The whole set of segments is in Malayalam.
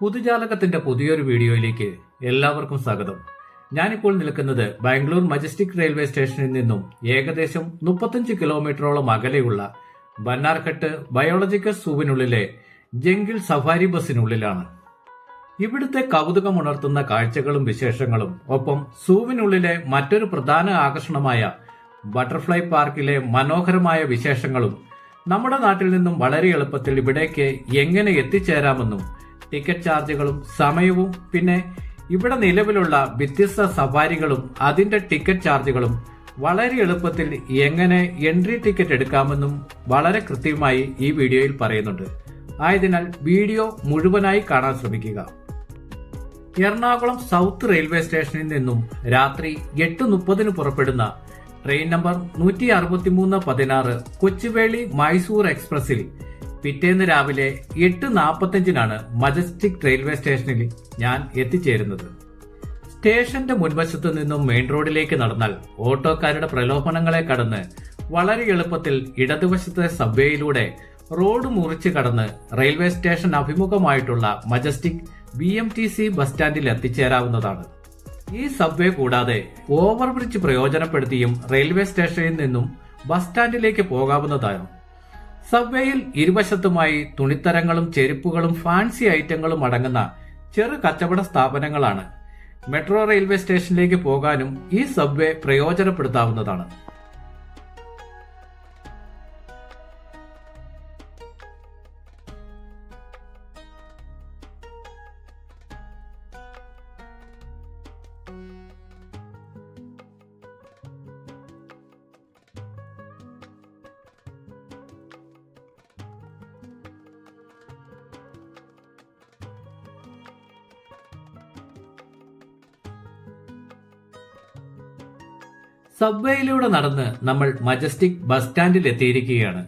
പുതുജാലകത്തിന്റെ പുതിയൊരു വീഡിയോയിലേക്ക് എല്ലാവർക്കും സ്വാഗതം. ഞാനിപ്പോൾ നിൽക്കുന്നത് ബാംഗ്ലൂർ മജസ്റ്റിക് റെയിൽവേ സ്റ്റേഷനിൽ നിന്നും ഏകദേശം മുപ്പത്തഞ്ച് കിലോമീറ്ററോളം അകലെയുള്ള ബന്നാർഘട്ട് ബയോളജിക്കൽ സൂവിനുള്ളിലെ ജംഗിൾ സഫാരി ബസ്സിനുള്ളിലാണ്. ഇവിടുത്തെ കൗതുകമുണർത്തുന്ന കാഴ്ചകളും വിശേഷങ്ങളും ഒപ്പം സൂവിനുള്ളിലെ മറ്റൊരു പ്രധാന ആകർഷണമായ ബട്ടർഫ്ലൈ പാർക്കിലെ മനോഹരമായ വിശേഷങ്ങളും നമ്മുടെ നാട്ടിൽ നിന്നും വളരെ എളുപ്പത്തിൽ ഇവിടേക്ക് എങ്ങനെ എത്തിച്ചേരാമെന്നും ടിക്കറ്റ് ചാർജുകളും സമയവും പിന്നെ ഇവിടെ നിലവിലുള്ള വ്യത്യസ്ത സവാരികളും അതിന്റെ ടിക്കറ്റ് ചാർജുകളും വളരെ എളുപ്പത്തിൽ എങ്ങനെ എൻട്രി ടിക്കറ്റ് എടുക്കാമെന്നും വളരെ കൃത്യമായി ഈ വീഡിയോയിൽ പറയുന്നുണ്ട്. ആയതിനാൽ വീഡിയോ മുഴുവനായി കാണാൻ ശ്രമിക്കുക. എറണാകുളം സൗത്ത് റെയിൽവേ സ്റ്റേഷനിൽ നിന്നും രാത്രി എട്ട് മുപ്പതിന് പുറപ്പെടുന്ന ട്രെയിൻ നമ്പർ നൂറ്റി അറുപത്തിമൂന്ന് പതിനാറ് കൊച്ചുവേളി മൈസൂർ എക്സ്പ്രസിൽ പിറ്റേന്ന് രാവിലെ എട്ട് നാൽപ്പത്തഞ്ചിനാണ് മജസ്റ്റിക് റെയിൽവേ സ്റ്റേഷനിൽ ഞാൻ എത്തിച്ചേരുന്നത്. സ്റ്റേഷന്റെ മുൻവശത്ത് നിന്നും മെയിൻ റോഡിലേക്ക് നടന്നാൽ ഓട്ടോക്കാരുടെ പ്രലോഭനങ്ങളെ കടന്ന് വളരെ എളുപ്പത്തിൽ ഇടതുവശത്തെ സബ്വേയിലൂടെ റോഡ് മുറിച്ച് കടന്ന് railway station അഭിമുഖമായിട്ടുള്ള Majestic B M T C bus സ്റ്റാൻഡിൽ എത്തിച്ചേരാവുന്നതാണ്. ഈ സബ്വേ കൂടാതെ ഓവർബ്രിഡ്ജ് പ്രയോജനപ്പെടുത്തിയും റെയിൽവേ സ്റ്റേഷനിൽ നിന്നും ബസ് സ്റ്റാൻഡിലേക്ക് പോകാവുന്നതാണ് സബ്വേയിൽ ഇരുവശത്തുമായി തുണിത്തരങ്ങളും ചെരുപ്പുകളും ഫാൻസി ഐറ്റങ്ങളും അടങ്ങുന്ന ചെറു കച്ചവട സ്ഥാപനങ്ങളാണ്. മെട്രോ റെയിൽവേ സ്റ്റേഷനിലേക്ക് പോകാനും ഈ സബ്വേ പ്രയോജനപ്പെടുത്താവുന്നതാണ്. സബ്വേയിലൂടെ നടന്ന് നമ്മൾ മജസ്റ്റിക് ബസ് സ്റ്റാൻഡിൽ എത്തിയിരിക്കുകയാണ്.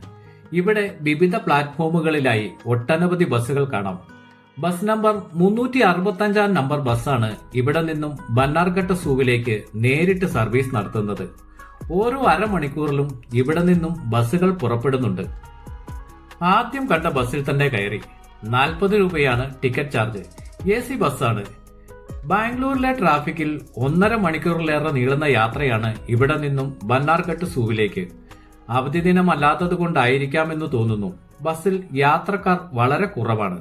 ഇവിടെ വിവിധ പ്ലാറ്റ്ഫോമുകളിലായി ഒട്ടനവധി ബസ്സുകൾ കാണാം. ബസ് നമ്പർ മുന്നൂറ്റി അറുപത്തഞ്ചാം നമ്പർ ബസ്സാണ് ഇവിടെ നിന്നും ബന്നാർഘട്ട സൂവിലേക്ക് നേരിട്ട് സർവീസ് നടത്തുന്നത്. ഓരോ അരമണിക്കൂറിലും ഇവിടെ നിന്നും ബസ്സുകൾ പുറപ്പെടുന്നുണ്ട്. ആദ്യം കണ്ട ബസ്സിൽ തന്നെ കയറി. നാൽപ്പത് രൂപയാണ് ടിക്കറ്റ് ചാർജ്. എ സി ബസ്സാണ് ബാംഗ്ലൂരിലെ ട്രാഫിക്കിൽ ഒന്നര മണിക്കൂറിലേറെ നീളുന്ന യാത്രയാണ് ഇവിടെ നിന്നും ബന്നാർഘട്ട് സൂവിലേക്ക്. അവധി ദിനമല്ലാത്തത് കൊണ്ടായിരിക്കാമെന്ന് തോന്നുന്നു. ബസ്സിൽ യാത്രക്കാർ വളരെ കുറവാണ്.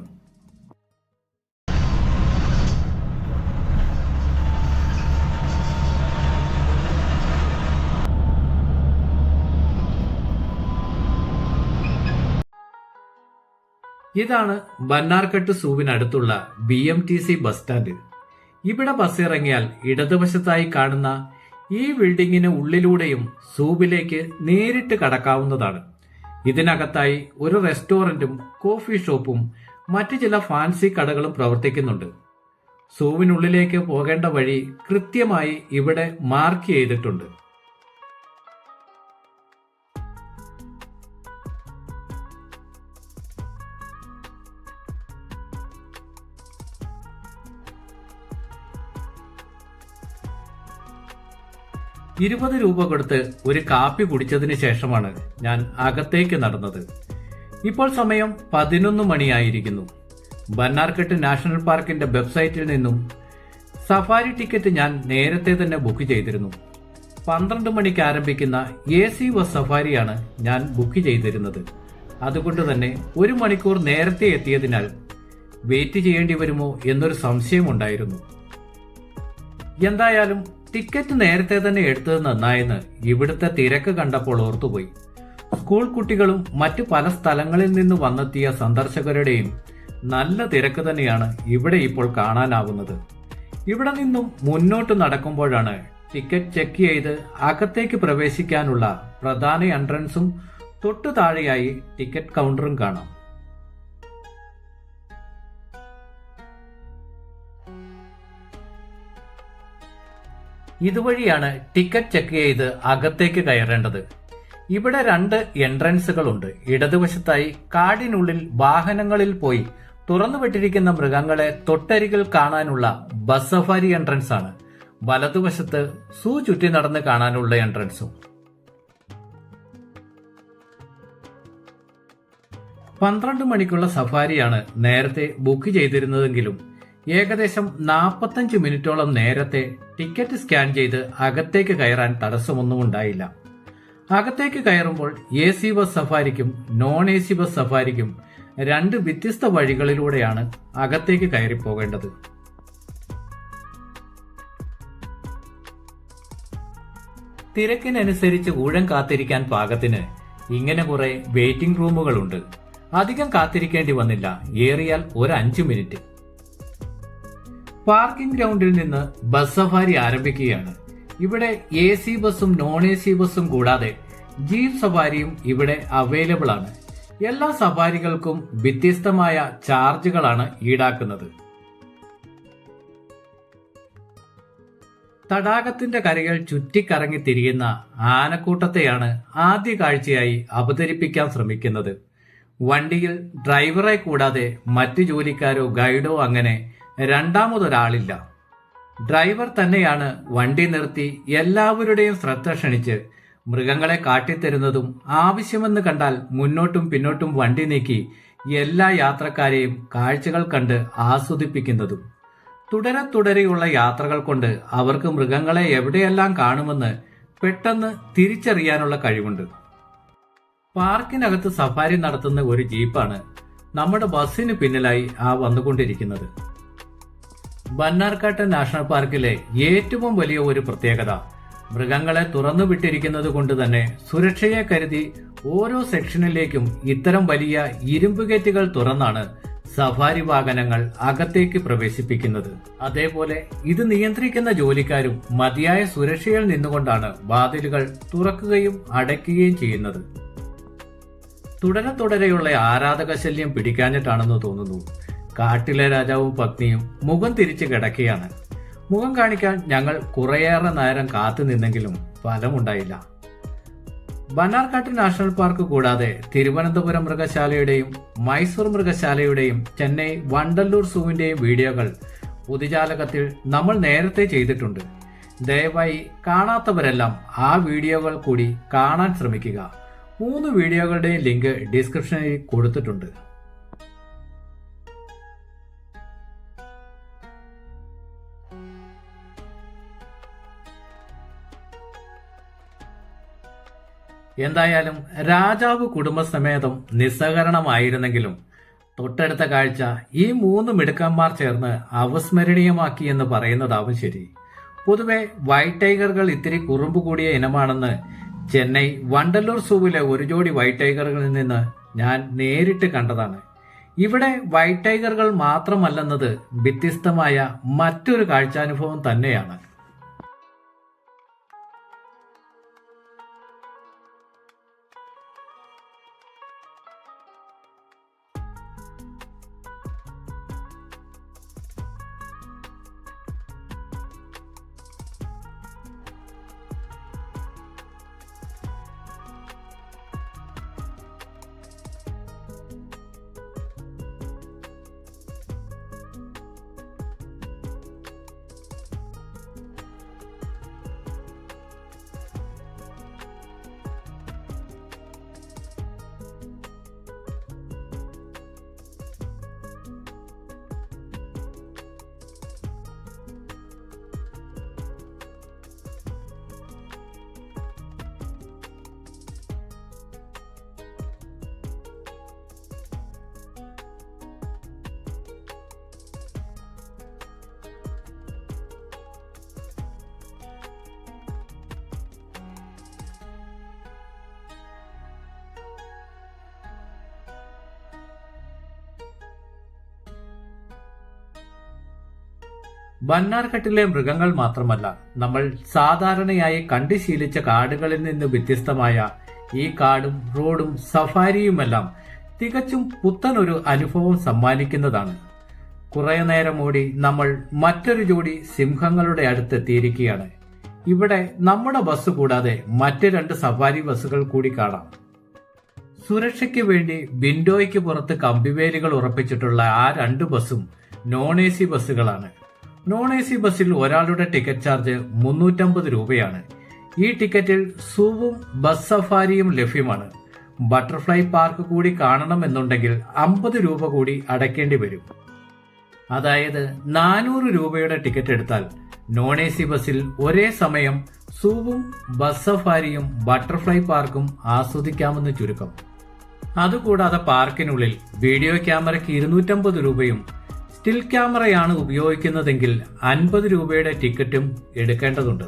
ഇതാണ് Bannerghatta സൂവിനടുത്തുള്ള B M T C bus stand. ഇവിടെ ബസ് ഇറങ്ങിയാൽ ഇടതുവശത്തായി കാണുന്ന ഈ ബിൽഡിങ്ങിന് ഉള്ളിലൂടെയും സൂബിലേക്ക് നേരിട്ട് കടക്കാവുന്നതാണ്. ഇതിനകത്തായി ഒരു റെസ്റ്റോറന്റും കോഫി ഷോപ്പും മറ്റു ചില ഫാൻസി കടകളും പ്രവർത്തിക്കുന്നുണ്ട്. സൂവിനുള്ളിലേക്ക് പോകേണ്ട വഴി കൃത്യമായി ഇവിടെ മാർക്ക് ചെയ്തിട്ടുണ്ട്. ഇരുപത് രൂപ കൊടുത്ത് ഒരു കാപ്പി കുടിച്ചതിന് ശേഷമാണ് ഞാൻ അകത്തേക്ക് നടന്നത്. ഇപ്പോൾ സമയം പതിനൊന്ന് മണിയായിരിക്കുന്നു. ബന്നാർഘട്ട് നാഷണൽ പാർക്കിന്റെ വെബ്സൈറ്റിൽ നിന്നും സഫാരി ടിക്കറ്റ് ഞാൻ നേരത്തെ തന്നെ ബുക്ക് ചെയ്തിരുന്നു. പന്ത്രണ്ട് മണിക്ക് ആരംഭിക്കുന്ന എ സി ബസ് സഫാരിയാണ് ഞാൻ ബുക്ക് ചെയ്തിരുന്നത്. അതുകൊണ്ട് തന്നെ ഒരു മണിക്കൂർ നേരത്തെ എത്തിയതിനാൽ വെയിറ്റ് ചെയ്യേണ്ടി വരുമോ എന്നൊരു സംശയമുണ്ടായിരുന്നു. എന്തായാലും ടിക്കറ്റ് നേരത്തെ തന്നെ എടുത്തത് നന്നായെന്ന് ഇവിടുത്തെ തിരക്ക് കണ്ടപ്പോൾ ഓർത്തുപോയി. സ്കൂൾ കുട്ടികളും മറ്റു പല സ്ഥലങ്ങളിൽ നിന്ന് വന്നെത്തിയ സന്ദർശകരുടെയും നല്ല തിരക്ക് തന്നെയാണ് ഇവിടെ ഇപ്പോൾ കാണാനാവുന്നത്. ഇവിടെ നിന്നും മുന്നോട്ട് നടക്കുമ്പോഴാണ് ടിക്കറ്റ് ചെക്ക് ചെയ്ത് അകത്തേക്ക് പ്രവേശിക്കാനുള്ള പ്രധാന എൻട്രൻസും തൊട്ടു താഴെയായി ടിക്കറ്റ് കൗണ്ടറും കാണാം. ഇതുവഴിയാണ് ടിക്കറ്റ് ചെക്ക് ചെയ്ത് അകത്തേക്ക് കയറേണ്ടത്. ഇവിടെ രണ്ട് എൻട്രൻസുകളുണ്ട്. ഇടതുവശത്തായി കാടിനുള്ളിൽ വാഹനങ്ങളിൽ പോയി തുറന്നുവിട്ടിരിക്കുന്ന മൃഗങ്ങളെ തൊട്ടരികിൽ കാണാനുള്ള ബസ് സഫാരി എൻട്രൻസ് ആണ് വലതുവശത്ത് സൂ ചുറ്റി നടന്ന് കാണാനുള്ള എൻട്രൻസും. പന്ത്രണ്ട് മണിക്കുള്ള സഫാരിയാണ് നേരത്തെ ബുക്ക് ചെയ്തിരുന്നതെങ്കിലും ഏകദേശം നാൽപ്പത്തഞ്ച് മിനിറ്റോളം നേരത്തെ ടിക്കറ്റ് സ്കാൻ ചെയ്ത് അകത്തേക്ക് കയറാൻ തടസ്സമൊന്നും ഉണ്ടായില്ല. അകത്തേക്ക് കയറുമ്പോൾ എ സി ബസ് സഫാരിക്കും നോൺ എ സി ബസ് സഫാരിക്കും രണ്ട് വ്യത്യസ്ത വഴികളിലൂടെയാണ് അകത്തേക്ക് കയറി പോകേണ്ടത് തിരക്കിനനുസരിച്ച് ഊഴം കാത്തിരിക്കാൻ പാകത്തിന് ഇങ്ങനെ കുറെ വെയിറ്റിംഗ് റൂമുകളുണ്ട്. അധികം കാത്തിരിക്കേണ്ടി വന്നില്ല. ഏറിയാൽ ഒരു അഞ്ചു മിനിറ്റ്. പാർക്കിംഗ് ഗ്രൗണ്ടിൽ നിന്ന് ബസ് സഫാരി ആരംഭിക്കുകയാണ്. ഇവിടെ എ സി ബസ്സും നോൺ എ സി ബസ്സും കൂടാതെ ജീപ്പ് സഫാരിയും ഇവിടെ അവൈലബിൾ ആണ്. എല്ലാ സഫാരികൾക്കും വ്യത്യസ്തമായ ചാർജുകളാണ് ഈടാക്കുന്നത്. തടാകത്തിന്റെ കരകൾ ചുറ്റിക്കറങ്ങി തിരിയുന്ന ആനക്കൂട്ടത്തെയാണ് ആദ്യ കാഴ്ചയായി അവതരിപ്പിക്കാൻ ശ്രമിക്കുന്നത്. വണ്ടിയിൽ ഡ്രൈവറെ കൂടാതെ മറ്റു ജോലിക്കാരോ ഗൈഡോ അങ്ങനെ രണ്ടാമതൊരാളില്ല. ഡ്രൈവർ തന്നെയാണ് വണ്ടി നിർത്തി എല്ലാവരുടെയും ശ്രദ്ധ ക്ഷണിച്ച് മൃഗങ്ങളെ കാട്ടിത്തരുന്നതും ആവശ്യമെന്ന് കണ്ടാൽ മുന്നോട്ടും പിന്നോട്ടും വണ്ടി നീക്കി എല്ലാ യാത്രക്കാരെയും കാഴ്ചകൾ കണ്ട് ആസ്വദിപ്പിക്കുന്നതും. തുടരെ തുടരെയുള്ള യാത്രകൾ കൊണ്ട് അവർക്ക് മൃഗങ്ങളെ എവിടെയെല്ലാം കാണുമെന്ന് പെട്ടെന്ന് തിരിച്ചറിയാനുള്ള കഴിവുണ്ട്. പാർക്കിനകത്ത് സഫാരി നടത്തുന്ന ഒരു ജീപ്പാണ് നമ്മുടെ ബസ്സിന് പിന്നിലായി ആ വന്നുകൊണ്ടിരിക്കുന്നത്. ബന്നാർക്കാട്ട് നാഷണൽ പാർക്കിലെ ഏറ്റവും വലിയ ഒരു പ്രത്യേകത മൃഗങ്ങളെ തുറന്നു വിട്ടിരിക്കുന്നത് കൊണ്ട് തന്നെ സുരക്ഷയെ കരുതി ഓരോ സെക്ഷനിലേക്കും ഇത്തരം വലിയ ഇരുമ്പ് ഗേറ്റുകൾ തുറന്നാണ് സഫാരി വാഹനങ്ങൾ അകത്തേക്ക് പ്രവേശിപ്പിക്കുന്നത്. അതേപോലെ ഇത് നിയന്ത്രിക്കുന്ന ജോലിക്കാരും മതിയായ സുരക്ഷയിൽ നിന്നുകൊണ്ടാണ് വാതിലുകൾ തുറക്കുകയും അടയ്ക്കുകയും ചെയ്യുന്നത്. തുടരെ തുടരെയുള്ള ആരാധക ശല്യം പിടിക്കാഞ്ഞിട്ടാണെന്ന് തോന്നുന്നു. കാട്ടിലെ രാജാവും പത്നിയും മുഖം തിരിച്ചു കിടക്കുകയാണ്. മുഖം കാണിക്കാൻ ഞങ്ങൾ കുറേയേറെ നേരം കാത്തു നിന്നെങ്കിലും ഫലമുണ്ടായില്ല. ബനാർക്കാട്ട് നാഷണൽ പാർക്ക് കൂടാതെ തിരുവനന്തപുരം മൃഗശാലയുടെയും മൈസൂർ മൃഗശാലയുടെയും ചെന്നൈ വണ്ടല്ലൂർ സൂവിന്റെയും വീഡിയോകൾ പൊതുജാലകത്തിൽ നമ്മൾ നേരത്തെ ചെയ്തിട്ടുണ്ട്. ദയവായി കാണാത്തവരെല്ലാം ആ വീഡിയോകൾ കൂടി കാണാൻ ശ്രമിക്കുക. മൂന്ന് വീഡിയോകളുടെയും ലിങ്ക് ഡിസ്ക്രിപ്ഷനിൽ കൊടുത്തിട്ടുണ്ട്. എന്തായാലും രാജാവ് കുടുംബസമേതം നിസ്സഹകരണമായിരുന്നെങ്കിലും തൊട്ടടുത്ത കാഴ്ച ഈ മൂന്ന് മിടുക്കന്മാർ ചേർന്ന് അവസ്മരണീയമാക്കി എന്ന് പറയുന്നതാവും ശരി. പൊതുവെ വൈറ്റ് ടൈഗറുകൾ ഇത്തിരി കുറുമ്പ് കൂടിയ ഇനമാണെന്ന് ചെന്നൈ വണ്ടല്ലൂർ സൂവിലെ ഒരു ജോഡി വൈറ്റ് ടൈഗറുകളിൽ നിന്ന് ഞാൻ നേരിട്ട് കണ്ടതാണ്. ഇവിടെ വൈറ്റ് ടൈഗറുകൾ മാത്രമല്ലെന്നത് വ്യത്യസ്തമായ മറ്റൊരു കാഴ്ചാനുഭവം തന്നെയാണ്. ബന്നാർഘട്ടിലെ മൃഗങ്ങൾ മാത്രമല്ല നമ്മൾ സാധാരണയായി കണ്ടു ശീലിച്ച കാടുകളിൽ നിന്ന് വ്യത്യസ്തമായ ഈ കാടും റോഡും സഫാരിയുമെല്ലാം തികച്ചും പുത്തനൊരു അനുഭവം സമ്മാനിക്കുന്നതാണ്. കുറെ നേരം ഓടി നമ്മൾ മറ്റൊരു ജോഡി സിംഹങ്ങളുടെ അടുത്തെത്തിയിരിക്കുകയാണ്. ഇവിടെ നമ്മുടെ ബസ് കൂടാതെ മറ്റ് രണ്ട് സഫാരി ബസ്സുകൾ കൂടി കാണാം. സുരക്ഷയ്ക്ക് വേണ്ടി വിൻഡോയ്ക്ക് പുറത്ത് കമ്പിവേലികൾ ഉറപ്പിച്ചിട്ടുള്ള ആ രണ്ട് ബസ്സും നോൺ എ സി ബസ്സുകളാണ്. നോൺ എ സി ബസ്സിൽ ഒരാളുടെ ടിക്കറ്റ് ചാർജ് മുന്നൂറ്റമ്പത് രൂപയാണ്. ഈ ടിക്കറ്റിൽ സൂവും ബസ് സഫാരിയും ലഭ്യമാണ്. ബട്ടർഫ്ലൈ പാർക്ക് കൂടി കാണണമെന്നുണ്ടെങ്കിൽ അമ്പത് രൂപ കൂടി അടയ്ക്കേണ്ടി വരും. അതായത് നാനൂറ് രൂപയുടെ ടിക്കറ്റ് എടുത്താൽ നോൺ എ സി ബസ്സിൽ ഒരേ സമയം സൂവും ബസ് സഫാരിയും ബട്ടർഫ്ലൈ പാർക്കും ആസ്വദിക്കാമെന്ന് ചുരുക്കം. അതുകൂടാതെ പാർക്കിനുള്ളിൽ വീഡിയോ ക്യാമറയ്ക്ക് ഇരുന്നൂറ്റമ്പത് രൂപയും സ്റ്റിൽ ക്യാമറയാണ് ഉപയോഗിക്കുന്നതെങ്കിൽ അൻപത് രൂപയുടെ ടിക്കറ്റും എടുക്കേണ്ടതുണ്ട്.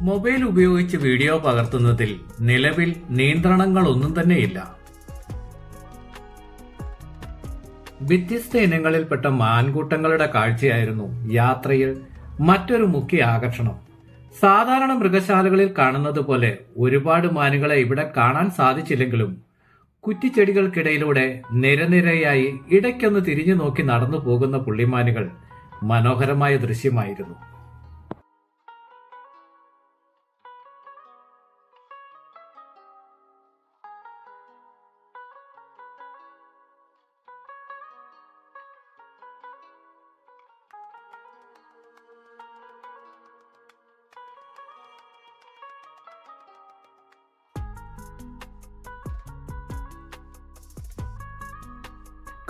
മൊബൈൽ ഉപയോഗിച്ച് വീഡിയോ പകർത്തുന്നതിൽ നിലവിൽ നിയന്ത്രണങ്ങളൊന്നും തന്നെയില്ല. വ്യത്യസ്ത ഇനങ്ങളിൽപ്പെട്ട മാൻകൂട്ടങ്ങളുടെ കാഴ്ചയായിരുന്നു യാത്രയിൽ മറ്റൊരു മുഖ്യ ആകർഷണം. സാധാരണ മൃഗശാലകളിൽ കാണുന്നത് പോലെ ഒരുപാട് മാനുകളെ ഇവിടെ കാണാൻ സാധിച്ചില്ലെങ്കിലും കുറ്റിച്ചെടികൾക്കിടയിലൂടെ നിരനിരയായി ഇടയ്ക്കൊന്ന് തിരിഞ്ഞു നോക്കി നടന്നു പോകുന്ന പുള്ളിമാനുകൾ മനോഹരമായ ദൃശ്യമായിരുന്നു.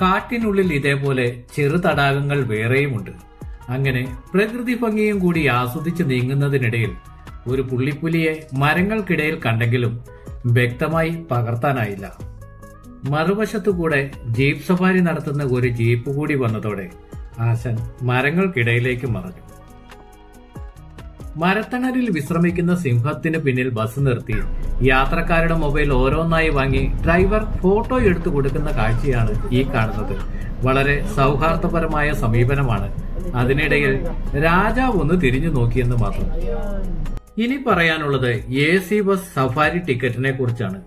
കാട്ടിനുള്ളിൽ ഇതേപോലെ ചെറു തടാകങ്ങൾ വേറെയുമുണ്ട്. അങ്ങനെ പ്രകൃതി ഭംഗിയും കൂടി ആസ്വദിച്ച് നീങ്ങുന്നതിനിടയിൽ ഒരു പുള്ളിപ്പുലിയെ മരങ്ങൾക്കിടയിൽ കണ്ടെങ്കിലും വ്യക്തമായി പകർത്താനായില്ല. മറുവശത്തുകൂടെ ജീപ്പ് സഫാരി നടത്തുന്ന ഒരു ജീപ്പ് കൂടി വന്നതോടെ ആശൻ മരങ്ങൾക്കിടയിലേക്ക് മറഞ്ഞു. മരത്തണലിൽ വിശ്രമിക്കുന്ന സിംഹത്തിന് പിന്നിൽ ബസ് നിർത്തി. യാത്രക്കാരുടെ മൊബൈൽ ഓരോന്നായി വാങ്ങി ഡ്രൈവർ ഫോട്ടോ എടുത്തു കൊടുക്കുന്ന കാഴ്ചയാണ് ഈ കാണുന്നത്. വളരെ സൗഹാർദ്ദപരമായ സമീപനമാണ്. അതിനിടയിൽ രാജാവ് ഒന്ന് തിരിഞ്ഞു നോക്കിയെന്ന് മാത്രം. ഇനി പറയാനുള്ളത് എ സി ബസ് സഫാരി ടിക്കറ്റിനെ കുറിച്ചാണ്.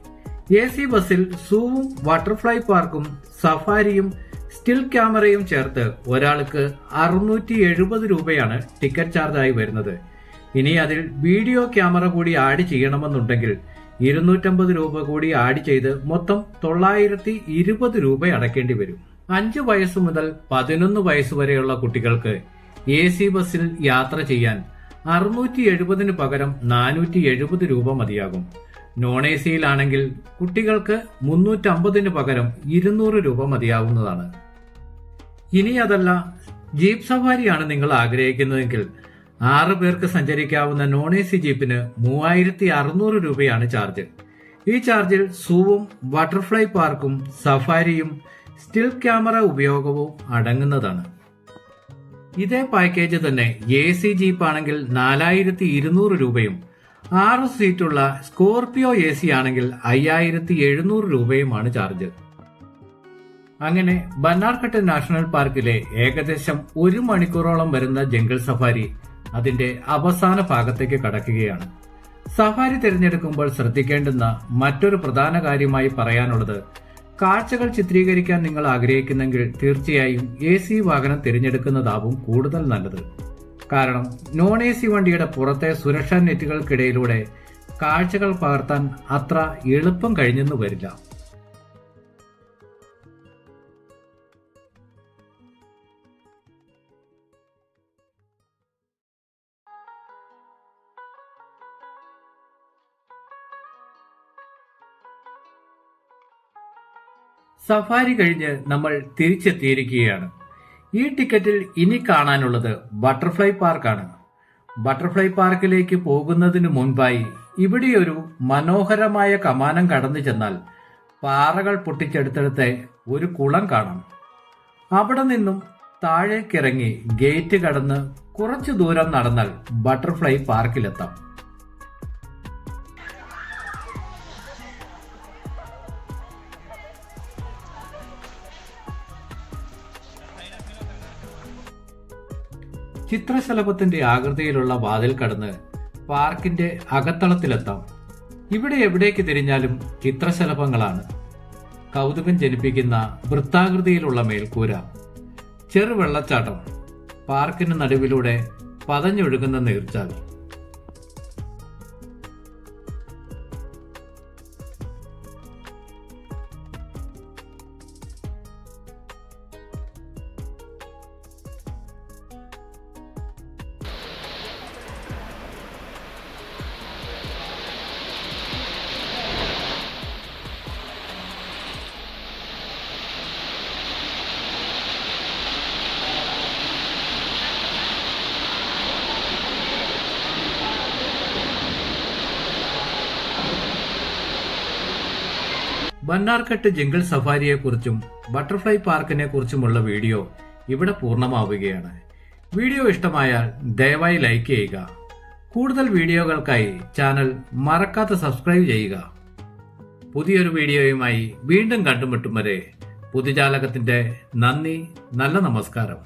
എ സി ബസ്സിൽ സൂവും ബട്ടർഫ്ലൈ പാർക്കും സഫാരിയും സ്റ്റിൽ ക്യാമറയും ചേർത്ത് ഒരാൾക്ക് അറുന്നൂറ്റി എഴുപത് രൂപയാണ് ടിക്കറ്റ് ചാർജായി വരുന്നത്. ഇനി അതിൽ വീഡിയോ ക്യാമറ കൂടി ആഡ് ചെയ്യണമെന്നുണ്ടെങ്കിൽ ഇരുന്നൂറ്റമ്പത് രൂപ കൂടി ആഡ് ചെയ്ത് മൊത്തം തൊള്ളായിരത്തി ഇരുപത് രൂപ അടയ്ക്കേണ്ടി വരും. അഞ്ചു വയസ്സ് മുതൽ പതിനൊന്ന് വയസ്സ് വരെയുള്ള കുട്ടികൾക്ക് എ സി ബസ്സിൽ യാത്ര ചെയ്യാൻ അറുന്നൂറ്റി എഴുപതിന് പകരം നാനൂറ്റി എഴുപത് രൂപ മതിയാകും. നോൺ എ സിയിലാണെങ്കിൽ കുട്ടികൾക്ക് മുന്നൂറ്റമ്പതിന് പകരം ഇരുന്നൂറ് രൂപ മതിയാവുന്നതാണ്. ഇനി അതല്ല ജീപ്പ് സഫാരിയാണ് നിങ്ങൾ ആഗ്രഹിക്കുന്നതെങ്കിൽ ആറ് പേർക്ക് സഞ്ചരിക്കാവുന്ന നോൺ എ സി ജീപ്പിന് മൂവായിരത്തി അറുന്നൂറ് രൂപയാണ് ചാർജ്. ഈ ചാർജിൽ സൂവും ബട്ടർഫ്ലൈ പാർക്കും സഫാരിയും സ്റ്റിൽ ക്യാമറ ഉപയോഗവും അടങ്ങുന്നതാണ്. ഇതേ പാക്കേജ് തന്നെ എ സി ജീപ്പ് ആണെങ്കിൽ നാലായിരത്തി ഇരുന്നൂറ് രൂപയും ആറ് സീറ്റുള്ള സ്കോർപിയോ എ സി ആണെങ്കിൽ അയ്യായിരത്തി എഴുന്നൂറ് രൂപയുമാണ് ചാർജ്. അങ്ങനെ ബന്നാർഘട്ട് നാഷണൽ പാർക്കിലെ ഏകദേശം ഒരു മണിക്കൂറോളം വരുന്ന ജംഗിൾ സഫാരി അതിന്റെ അവസാന ഭാഗത്തേക്ക് കടക്കുകയാണ്. സഫാരി തിരഞ്ഞെടുക്കുമ്പോൾ ശ്രദ്ധിക്കേണ്ടുന്ന മറ്റൊരു പ്രധാന കാര്യമായി പറയാനുള്ളത് കാഴ്ചകൾ ചിത്രീകരിക്കാൻ നിങ്ങൾ ആഗ്രഹിക്കുന്നെങ്കിൽ തീർച്ചയായും എ സി വാഹനം തിരഞ്ഞെടുക്കുന്നതാവും കൂടുതൽ നല്ലത്. കാരണം നോൺ എ സി വണ്ടിയുടെ പുറത്തെ സുരക്ഷാ നെറ്റുകൾക്കിടയിലൂടെ കാഴ്ചകൾ പകർത്താൻ അത്ര എളുപ്പം കഴിഞ്ഞെന്ന് വരില്ല. സഫാരി കഴിഞ്ഞ് നമ്മൾ തിരിച്ചെത്തിയിരിക്കുകയാണ്. ഈ ടിക്കറ്റിൽ ഇനി കാണാനുള്ളത് ബട്ടർഫ്ലൈ പാർക്കാണ്. ബട്ടർഫ്ലൈ പാർക്കിലേക്ക് പോകുന്നതിന് മുൻപായി ഇവിടെ ഒരു മനോഹരമായ കമാനം കടന്നു ചെന്നാൽ പാറകൾ പൊട്ടിച്ചെടുത്തെടുത്ത് ഒരു കുളം കാണാം. അവിടെ നിന്നും താഴേക്കിറങ്ങി ഗേറ്റ് കടന്ന് കുറച്ചു ദൂരം നടന്നാൽ ബട്ടർഫ്ലൈ പാർക്കിലെത്താം. ചിത്രശലഭത്തിന്റെ ആകൃതിയിലുള്ള വാതിൽ കടന്ന് പാർക്കിന്റെ അകത്തളത്തിലെത്താം. ഇവിടെ എവിടേക്ക് തിരിഞ്ഞാലും ചിത്രശലഭങ്ങളാണ്. കൗതുകം ജനിപ്പിക്കുന്ന വൃത്താകൃതിയിലുള്ള മേൽക്കൂര ചെറുവെള്ളച്ചാട്ടം പാർക്കിന് നടുവിലൂടെ പതഞ്ഞൊഴുകുന്ന നീർച്ചാൽ. ബന്നാർഘട്ട് ജിങ്കിൾ സഫാരിയെക്കുറിച്ചും ബട്ടർഫ്ലൈ പാർക്കിനെ കുറിച്ചുമുള്ള വീഡിയോ ഇവിടെ പൂർണമാവുകയാണ്. വീഡിയോ ഇഷ്ടമായാൽ ദയവായി ലൈക്ക് ചെയ്യുക. കൂടുതൽ വീഡിയോകൾക്കായി ചാനൽ മറക്കാതെ സബ്സ്ക്രൈബ് ചെയ്യുക. പുതിയൊരു വീഡിയോയുമായി വീണ്ടും കണ്ടുമുട്ടും വരെ പുതുജാലകത്തിന്റെ നന്ദി നല്ല നമസ്കാരം.